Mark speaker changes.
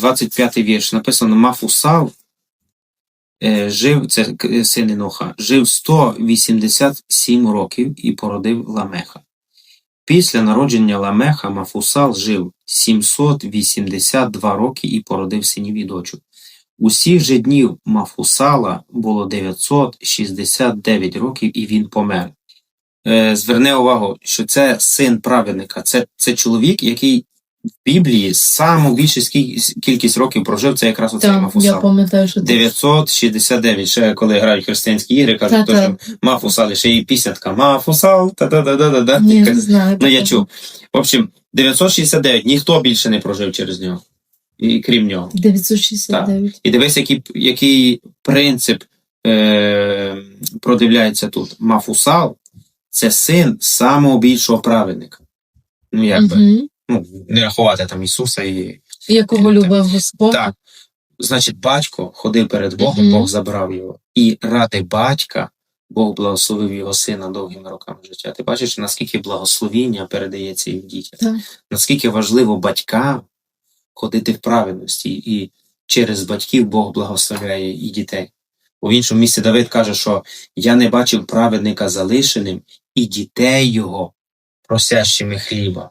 Speaker 1: 25 вірш. Написано Мафусал е, жив, це син Іноха, жив 187 років і породив Ламеха. Після народження Ламеха Мафусал жив 782 роки і породив синів і дочок. Усіх же днів Мафусала було 969 років, і він помер. Е, зверни увагу, що це син праведника, це, це чоловік, який в Біблії саму більшу кількість років прожив, це якраз оцей
Speaker 2: Так, я
Speaker 1: Мафусал.
Speaker 2: пам'ятаю, що це.
Speaker 1: 969, ще коли грають християнські ігри, кажуть,
Speaker 2: Та,
Speaker 1: то, що Мафусал, і ще і пісня така Мафусал, та-да-да-да-да.
Speaker 2: Ні, не знаю.
Speaker 1: Ну, я чув. В общем, 969, ніхто більше не прожив через нього, і, крім нього.
Speaker 2: 969.
Speaker 1: І дивись, який, який принцип е, продивляється тут. Мафусал це син самого більшого праведника. Ну, якби,
Speaker 2: Угу.
Speaker 1: Ну, не рахувати там Ісуса і.
Speaker 2: Якого любив Господь.
Speaker 1: Так. Значить, батько ходив перед Богом,
Speaker 2: Мгм.
Speaker 1: Бог забрав його. І ради батька Бог благословив його сина довгими роками життя. Ти бачиш, наскільки благословіння передається їм дітям.
Speaker 2: Так.
Speaker 1: Наскільки важливо батькам ходити в праведності, і через батьків Бог благословляє і дітей. У іншому місці Давид каже, що я не бачив праведника залишеним і дітей його просящими хліба.